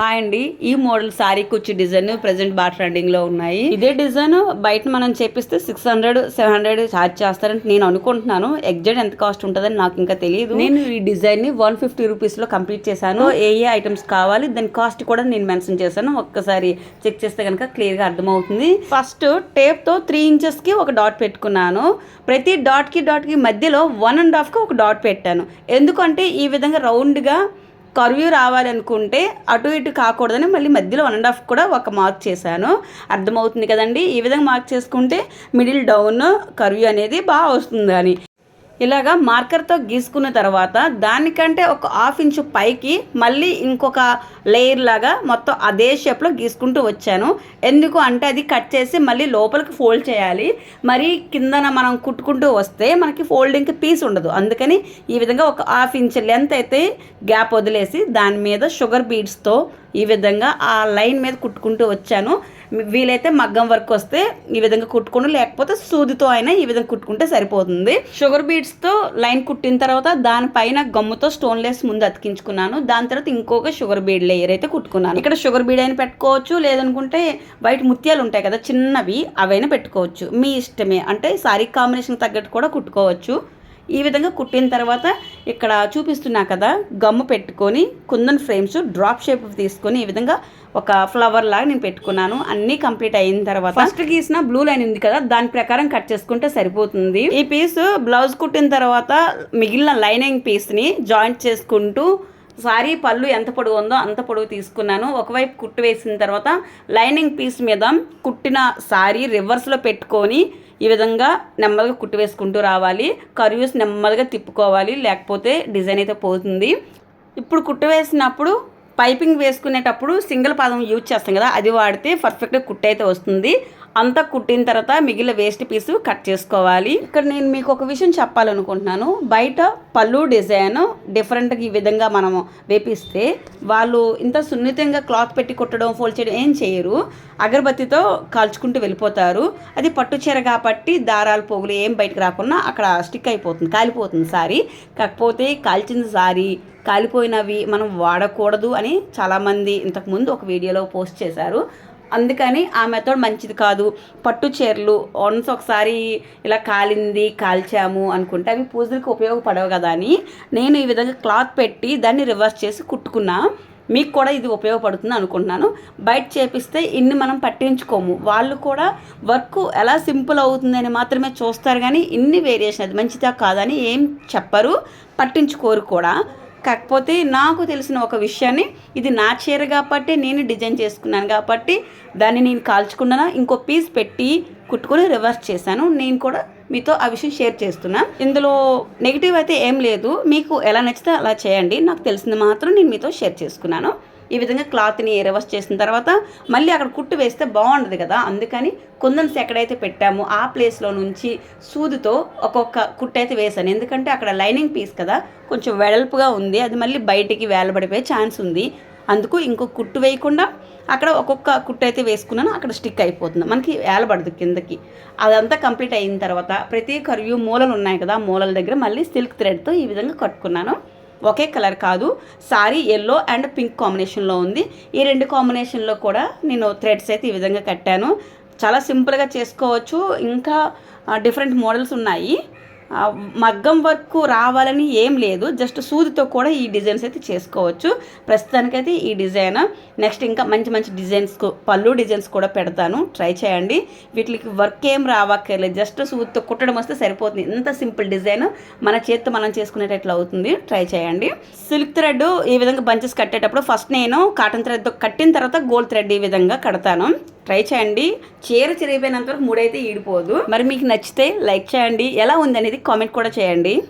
Hi అండి. ఈ model sari కుచ్చి డిజైన్ ప్రెసెంట్ బాగా ట్రెండింగ్లో ఉన్నాయి. ఇదే డిజైన్ బయట మనం చేపిస్తే six hundred seven hundred charge చేస్తారని నేను అనుకుంటున్నాను. ఎగ్జాక్ట్ ఎంత కాస్ట్ ఉంటుందని నాకు ఇంకా తెలియదు నేను ఈ డిజైన్ని వన్ ఫిఫ్టీ రూపీస్లో కంప్లీట్ చేశాను. ఏ ఏ ఐటమ్స్ కావాలి దాని కాస్ట్ కూడా నేను మెన్షన్ చేశాను. ఒక్కసారి చెక్ చేస్తే కనుక క్లియర్గా అర్థమవుతుంది. ఫస్ట్ టేప్తో త్రీ ఇంచెస్కి ఒక డాట్ పెట్టుకున్నాను. ప్రతి డాట్కి డాట్కి మధ్యలో వన్ అండ్ హాఫ్కి ఒక డాట్ పెట్టాను. ఎందుకంటే ఈ విధంగా రౌండ్ కరువు కర్వ్యూ రావాలనుకుంటే అటు ఇటు కాకూడదని మళ్ళీ మధ్యలో వన్ అండ్ హాఫ్ కూడా ఒక మార్క్ చేశాను. అర్థమవుతుంది కదండి? ఈ విధంగా మార్క్ చేసుకుంటే మిడిల్ డౌన్ కర్వ్యూ అనేది బాగా వస్తుందని. ఇలాగా మార్కర్తో గీసుకున్న తర్వాత దానికంటే ఒక హాఫ్ ఇంచు పైకి మళ్ళీ ఇంకొక లేయర్ లాగా మొత్తం అదే షేప్లో గీసుకుంటూ వచ్చాను. ఎందుకు అంటే అది కట్ చేసి మళ్ళీ లోపలికి ఫోల్డ్ చేయాలి. మరి కిందన మనం కుట్టుకుంటూ వస్తే మనకి ఫోల్డింగ్కి పీస్ ఉండదు. అందుకని ఈ విధంగా ఒక హాఫ్ ఇంచ్ లెంత్ అయితే గ్యాప్ వదిలేసి దాని మీద షుగర్ బీడ్స్తో ఈ విధంగా ఆ లైన్ మీద కుట్టుకుంటూ వచ్చాను. వీలైతే మగ్గం వర్క్ వస్తే ఈ విధంగా కుట్టుకుని లేకపోతే సూదితో అయినా ఈ విధంగా కుట్టుకుంటే సరిపోతుంది. షుగర్ బీడ్స్తో లైన్ కుట్టిన తర్వాత దానిపైన గమ్ముతో స్టోన్ లేస్ ముందు అతికించుకున్నాను. దాని తర్వాత ఇంకొక షుగర్ బీడ్ లేయర్ అయితే కుట్టుకున్నాను. ఇక్కడ షుగర్ బీడ్ అయినా పెట్టుకోవచ్చు లేదనుకుంటే వైట్ ముత్యాలు ఉంటాయి కదా చిన్నవి అవైనా పెట్టుకోవచ్చు. మీ ఇష్టమే. అంటే సారీ కాంబినేషన్ తగ్గట్టు కూడా కుట్టుకోవచ్చు. ఈ విధంగా కుట్టిన తర్వాత ఇక్కడ చూపిస్తున్నా కదా గమ్ము పెట్టుకొని కుందన్ ఫ్రేమ్స్ డ్రాప్ షేప్ తీసుకొని ఈ విధంగా ఒక ఫ్లవర్ లాగా నేను పెట్టుకున్నాను. అన్నీ కంప్లీట్ అయిన తర్వాత ఫస్ట్ గీసిన బ్లూ లైన్ ఉంది కదా దాని ప్రకారం కట్ చేసుకుంటే సరిపోతుంది. ఈ పీస్ బ్లౌజ్ కుట్టిన తర్వాత మిగిలిన లైనింగ్ పీస్ని జాయింట్ చేసుకుంటూ సారీ పళ్ళు ఎంత పొడవు ఉందో అంత పొడవు తీసుకున్నాను. ఒకవైపు కుట్టు వేసిన తర్వాత లైనింగ్ పీస్ మీద కుట్టిన సారీ రివర్స్లో పెట్టుకొని ఈ విధంగా నెమ్మదిగా కుట్టు వేసుకుంటూ రావాలి. కర్వ్యూస్ నెమ్మదిగా తిప్పుకోవాలి. లేకపోతే డిజైన్ అయితే పోతుంది. ఇప్పుడు కుట్టు వేసినప్పుడు పైపింగ్ వేసుకునేటప్పుడు సింగిల్ పాదం యూజ్ చేస్తాం కదా అది వాడితే పర్ఫెక్ట్గా కుట్టు అయితే వస్తుంది. అంతా కుట్టిన తర్వాత మిగిలిన వేస్ట్ పీసు కట్ చేసుకోవాలి. ఇక్కడ నేను మీకు ఒక విషయం చెప్పాలనుకుంటున్నాను. బయట పళ్ళు డిజైన్ డిఫరెంట్గా ఈ విధంగా మనము వేపిస్తే వాళ్ళు ఇంత సున్నితంగా క్లాత్ పెట్టి కుట్టడం ఫోల్డ్ చేయడం ఏం చేయరు. అగరబత్తితో కాల్చుకుంటూ వెళ్ళిపోతారు. అది పట్టు చీర కాబట్టి దారాలు పోగులు ఏం బయటకు రాకుండా అక్కడ స్టిక్ అయిపోతుంది కాలిపోతుంది సారీ. కాకపోతే కాల్చిన సారీ కాలిపోయినవి మనం వాడకూడదు అని చాలామంది ఇంతకుముందు ఒక వీడియోలో పోస్ట్ చేశారు. అందుకని ఆ మెథడ్ మంచిది కాదు. పట్టు చీరలు వన్స్ ఒకసారి ఇలా కాలింది కాల్చాము అనుకుంటే అవి పూజలకు ఉపయోగపడవు కదా అని నేను ఈ విధంగా క్లాత్ పెట్టి దాన్ని రివర్స్ చేసి కుట్టుకున్నా. మీకు కూడా ఇది ఉపయోగపడుతుంది అనుకుంటున్నాను. బయట చేపిస్తే ఇన్ని మనం పట్టించుకోము. వాళ్ళు కూడా వర్క్ ఎలా సింపుల్ అవుతుందని మాత్రమే చూస్తారు కానీ ఇన్ని వేరియేషన్ అది మంచిదా కాదని ఏం చెప్పరు. పట్టించుకోరు కూడా. కాకపోతే నాకు తెలిసిన ఒక విషయాన్ని ఇది నా చీర కాబట్టి నేను డిజైన్ చేసుకున్నాను కాబట్టి దాన్ని నేను కాల్చుకున్నాను ఇంకో పీస్ పెట్టి కుట్టుకొని రివర్స్ చేశాను. నేను కూడా మీతో ఆ విషయం షేర్ చేస్తున్నా. ఇందులో నెగిటివ్ అయితే ఏం లేదు. మీకు ఎలా నచ్చితే అలా చేయండి. నాకు తెలిసింది మాత్రం నేను మీతో షేర్ చేసుకున్నాను. ఈ విధంగా క్లాత్ని రివర్స్ చేసిన తర్వాత మళ్ళీ అక్కడ కుట్టు వేస్తే బాగుండదు కదా. అందుకని కుందన్స్ ఎక్కడైతే పెట్టామో ఆ ప్లేస్లో నుంచి సూదితో ఒక్కొక్క కుట్టు అయితే వేసాను ఎందుకంటే అక్కడ లైనింగ్ పీస్ కదా కొంచెం వెడల్పుగా ఉంది. అది మళ్ళీ బయటికి వేలబడిపోయే ఛాన్స్ ఉంది. అందుకు ఇంకో కుట్టు వేయకుండా అక్కడ ఒక్కొక్క కుట్టు అయితే వేసుకున్నాను. అక్కడ స్టిక్ అయిపోతుంది. మనకి వేలబడదు కిందకి. అదంతా కంప్లీట్ అయిన తర్వాత ప్రతి కర్వ్యూ మూలలు ఉన్నాయి కదా మూలల దగ్గర మళ్ళీ సిల్క్ థ్రెడ్తో ఈ విధంగా కట్టుకున్నాను. ఒకే కలర్ కాదు సారీ ఎల్లో అండ్ పింక్ కాంబినేషన్లో ఉంది. ఈ రెండు కాంబినేషన్లో కూడా నేను థ్రెడ్స్ అయితే ఈ విధంగా కట్టాను. చాలా సింపుల్గా చేసుకోవచ్చు. ఇంకా డిఫరెంట్ మోడల్స్ ఉన్నాయి. మగ్గం వర్క్ రావాలని ఏం లేదు. జస్ట్ సూదితో కూడా ఈ డిజైన్స్ అయితే చేసుకోవచ్చు. ప్రస్తుతానికైతే ఈ డిజైన్. నెక్స్ట్ ఇంకా మంచి మంచి డిజైన్స్ పళ్ళు డిజైన్స్ కూడా పెడతాను. ట్రై చేయండి. వీటికి వర్క్ ఏం రావక్కర్లేదు. జస్ట్ సూదితో కుట్టడం వస్తే సరిపోతుంది. ఇంత సింపుల్ డిజైన్. మన చేతితో మనం చేసుకునేటట్లు అవుతుంది. ట్రై చేయండి. సిల్క్ థ్రెడ్ ఈ విధంగా బంచెస్ కట్టేటప్పుడు ఫస్ట్ నేను కాటన్ థ్రెడ్తో కట్టిన తర్వాత గోల్డ్ థ్రెడ్ ఈ విధంగా కడతాను. ట్రై చేయండి. చీర చిరిగిపోయినంత వరకు మూడైతే ఈడిపోదు. మరి మీకు నచ్చితే లైక్ చేయండి. ఎలా ఉంది అనేది కామెంట్ కూడా చేయండి.